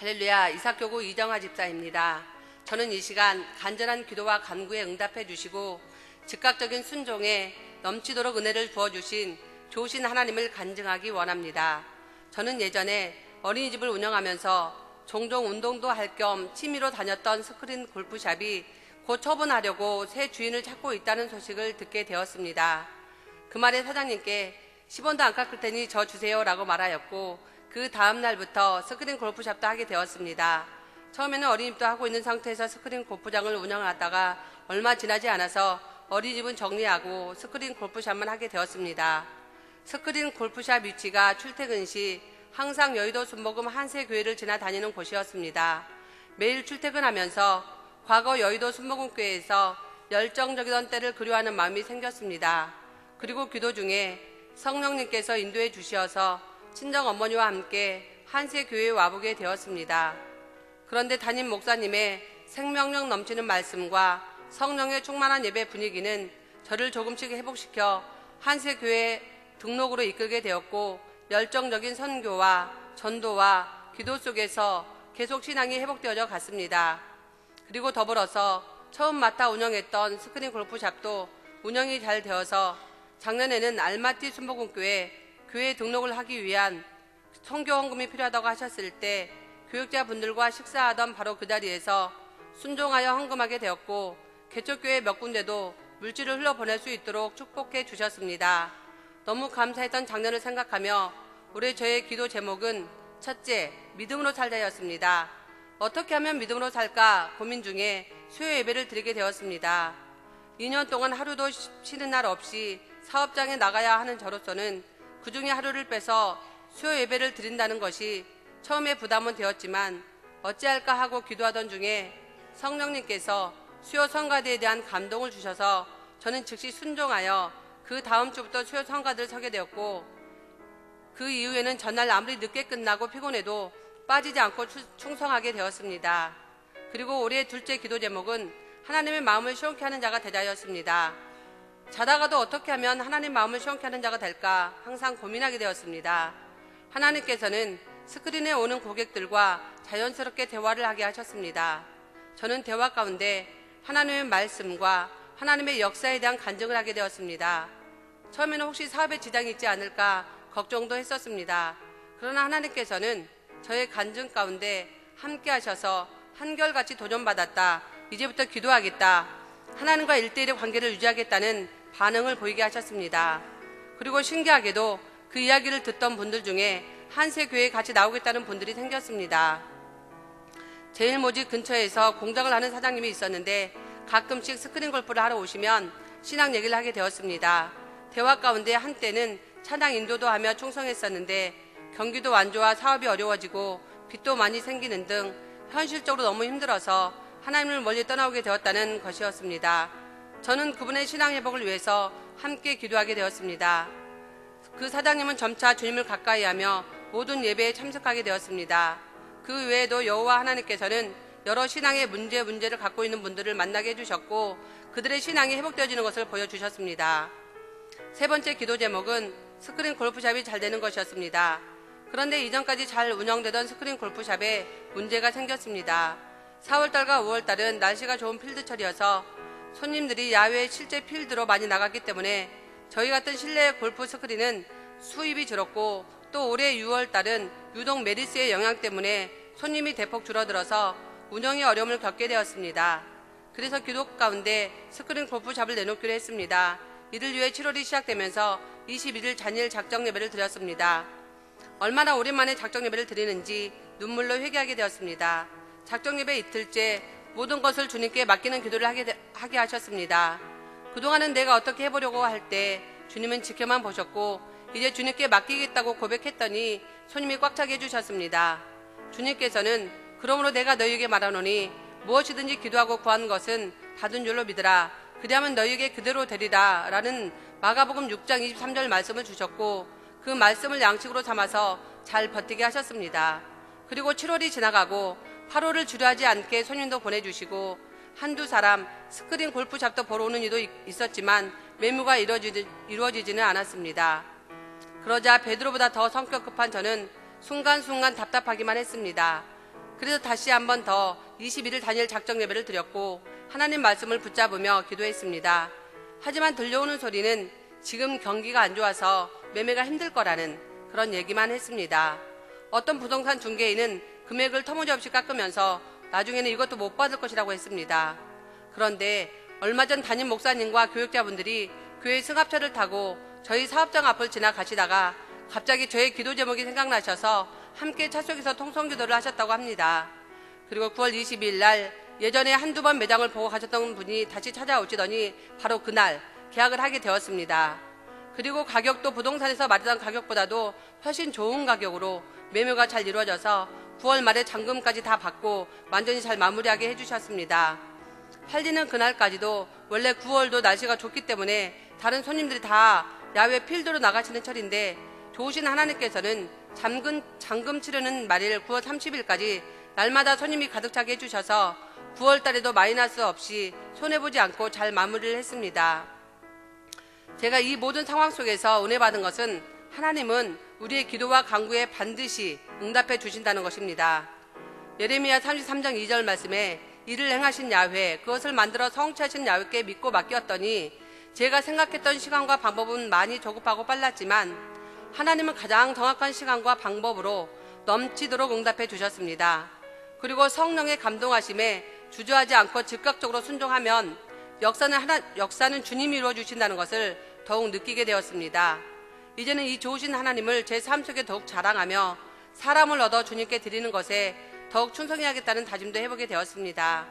할렐루야 이삭교구 이정아 집사입니다. 저는 이 시간 간절한 기도와 간구에 응답해 주시고 즉각적인 순종에 넘치도록 은혜를 부어 주신 좋으신 하나님을 간증하기 원합니다. 저는 예전에 어린이집을 운영하면서 종종 운동도 할 겸 취미로 다녔던 스크린 골프샵이 곧 처분하려고 새 주인을 찾고 있다는 소식을 듣게 되었습니다. 그 말에 사장님께 10원도 안 깎을 테니 저 주세요라고 말하였고 그 다음 날부터 스크린 골프샵도 하게 되었습니다. 처음에는 어린이집도 하고 있는 상태에서 스크린 골프장을 운영하다가 얼마 지나지 않아서 어린이집은 정리하고 스크린 골프샵만 하게 되었습니다. 스크린 골프샵 위치가 출퇴근 시 항상 여의도 순복음 한세교회를 지나 다니는 곳이었습니다. 매일 출퇴근하면서 과거 여의도 순복음교회에서 열정적이던 때를 그리워하는 마음이 생겼습니다. 그리고 기도 중에 성령님께서 인도해 주시어서 친정 어머니와 함께 한세 교회에 와보게 되었습니다. 그런데 담임 목사님의 생명력 넘치는 말씀과 성령의 충만한 예배 분위기는 저를 조금씩 회복시켜 한세 교회 등록으로 이끌게 되었고 열정적인 선교와 전도와 기도 속에서 계속 신앙이 회복되어져 갔습니다. 그리고 더불어서 처음 맡아 운영했던 스크린 골프샵도 운영이 잘 되어서 작년에는 알마티 순복음교회 교회 등록을 하기 위한 선교 헌금이 필요하다고 하셨을 때 교육자분들과 식사하던 바로 그 자리에서 순종하여 헌금하게 되었고 개척교회 몇 군데도 물질을 흘려보낼 수 있도록 축복해 주셨습니다. 너무 감사했던 작년을 생각하며 올해 저의 기도 제목은 첫째, 믿음으로 살자였습니다. 어떻게 하면 믿음으로 살까 고민 중에 수요 예배를 드리게 되었습니다. 2년 동안 하루도 쉬는 날 없이 사업장에 나가야 하는 저로서는 그 중에 하루를 빼서 수요 예배를 드린다는 것이 처음에 부담은 되었지만 어찌할까 하고 기도하던 중에 성령님께서 수요 성가대에 대한 감동을 주셔서 저는 즉시 순종하여 그 다음 주부터 수요 성가대를 서게 되었고 그 이후에는 전날 아무리 늦게 끝나고 피곤해도 빠지지 않고 충성하게 되었습니다. 그리고 올해 둘째 기도 제목은 하나님의 마음을 시원케 하는 자가 되자였습니다. 자다가도 어떻게 하면 하나님 마음을 시원케 하는 자가 될까 항상 고민하게 되었습니다. 하나님께서는 스크린에 오는 고객들과 자연스럽게 대화를 하게 하셨습니다. 저는 대화 가운데 하나님의 말씀과 하나님의 역사에 대한 간증을 하게 되었습니다. 처음에는 혹시 사업에 지장이 있지 않을까 걱정도 했었습니다. 그러나 하나님께서는 저의 간증 가운데 함께 하셔서 한결같이 도전받았다. 이제부터 기도하겠다. 하나님과 일대일의 관계를 유지하겠다는 반응을 보이게 하셨습니다. 그리고 신기하게도 그 이야기를 듣던 분들 중에 한세 교회에 같이 나오겠다는 분들이 생겼습니다. 제일모직 근처에서 공장을 하는 사장님이 있었는데 가끔씩 스크린 골프를 하러 오시면 신앙 얘기를 하게 되었습니다. 대화 가운데 한때는 찬양 인도도 하며 충성했었는데 경기도 안 좋아 사업이 어려워지고 빚도 많이 생기는 등 현실적으로 너무 힘들어서 하나님을 멀리 떠나오게 되었다는 것이었습니다. 저는 그분의 신앙 회복을 위해서 함께 기도하게 되었습니다. 그 사장님은 점차 주님을 가까이 하며 모든 예배에 참석하게 되었습니다. 그 외에도 여호와 하나님께서는 여러 신앙의 문제 문제를 갖고 있는 분들을 만나게 해주셨고 그들의 신앙이 회복되어지는 것을 보여주셨습니다. 세 번째 기도 제목은 스크린 골프샵이 잘 되는 것이었습니다. 그런데 이전까지 잘 운영되던 스크린 골프샵에 문제가 생겼습니다. 4월달과 5월달은 날씨가 좋은 필드철이어서 손님들이 야외 실제 필드로 많이 나갔기 때문에 저희 같은 실내 골프 스크린은 수입이 줄었고 또 올해 6월 달은 유독 메리스의 영향 때문에 손님이 대폭 줄어들어서 운영에 어려움을 겪게 되었습니다. 그래서 기록 가운데 스크린 골프샵을 내놓기로 했습니다. 이를 위해 7월이 시작되면서 21일 잔일 작정 예배를 드렸습니다. 얼마나 오랜만에 작정 예배를 드리는지 눈물로 회개하게 되었습니다. 작정 예배 이틀째 모든 것을 주님께 맡기는 기도를 하게, 되, 하게 하셨습니다. 그동안은 내가 어떻게 해보려고 할 때 주님은 지켜만 보셨고 이제 주님께 맡기겠다고 고백했더니 손님이 꽉 차게 해주셨습니다. 주님께서는 그러므로 내가 너희에게 말하노니 무엇이든지 기도하고 구한 것은 받은 줄로 믿으라. 그리하면 너희에게 그대로 되리라. 라는 마가복음 6장 23절 말씀을 주셨고 그 말씀을 양식으로 삼아서 잘 버티게 하셨습니다. 그리고 7월이 지나가고 8월을 주려하지 않게 손님도 보내주시고 한두 사람 스크린 골프샵도 보러 오는 이도 있었지만 매무가 이루어지지, 이루어지지는 않았습니다. 그러자 베드로보다 더 성격 급한 저는 순간순간 답답하기만 했습니다. 그래서 다시 한 번 더 21일 단일 작정 예배를 드렸고 하나님 말씀을 붙잡으며 기도했습니다. 하지만 들려오는 소리는 지금 경기가 안 좋아서 매매가 힘들 거라는 그런 얘기만 했습니다. 어떤 부동산 중개인은 금액을 터무니없이 깎으면서 나중에는 이것도 못 받을 것이라고 했습니다. 그런데 얼마 전 담임 목사님과 교육자분들이 교회 승합차를 타고 저희 사업장 앞을 지나가시다가 갑자기 저의 기도 제목이 생각나셔서 함께 차 속에서 통성 기도를 하셨다고 합니다. 그리고 9월 22일 날 예전에 한두 번 매장을 보고 가셨던 분이 다시 찾아오시더니 바로 그날 계약을 하게 되었습니다. 그리고 가격도 부동산에서 말했던 가격보다도 훨씬 좋은 가격으로 매매가 잘 이루어져서 9월 말에 잔금까지 다 받고 완전히 잘 마무리하게 해주셨습니다. 팔리는 그날까지도 원래 9월도 날씨가 좋기 때문에 다른 손님들이 다 야외 필드로 나가시는 철인데 좋으신 하나님께서는 잠금, 잔금 치르는 말일 9월 30일까지 날마다 손님이 가득 차게 해주셔서 9월 달에도 마이너스 없이 손해보지 않고 잘 마무리를 했습니다. 제가 이 모든 상황 속에서 은혜 받은 것은 하나님은 우리의 기도와 간구에 반드시 응답해 주신다는 것입니다. 예레미야 33장 2절 말씀에 이를 행하신 야훼 그것을 만들어 성취하신 야훼께 믿고 맡겼더니 제가 생각했던 시간과 방법은 많이 조급하고 빨랐지만 하나님은 가장 정확한 시간과 방법으로 넘치도록 응답해 주셨습니다. 그리고 성령의 감동하심에 주저하지 않고 즉각적으로 순종하면 역사는 하나, 역사는 주님이 이루어 주신다는 것을 더욱 느끼게 되었습니다. 이제는 이 좋으신 하나님을 제 삶 속에 더욱 자랑하며 사람을 얻어 주님께 드리는 것에 더욱 충성해야겠다는 다짐도 해보게 되었습니다.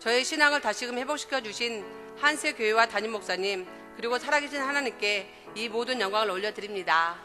저의 신앙을 다시금 회복시켜 주신 한세 교회와 담임 목사님 그리고 살아계신 하나님께 이 모든 영광을 올려드립니다.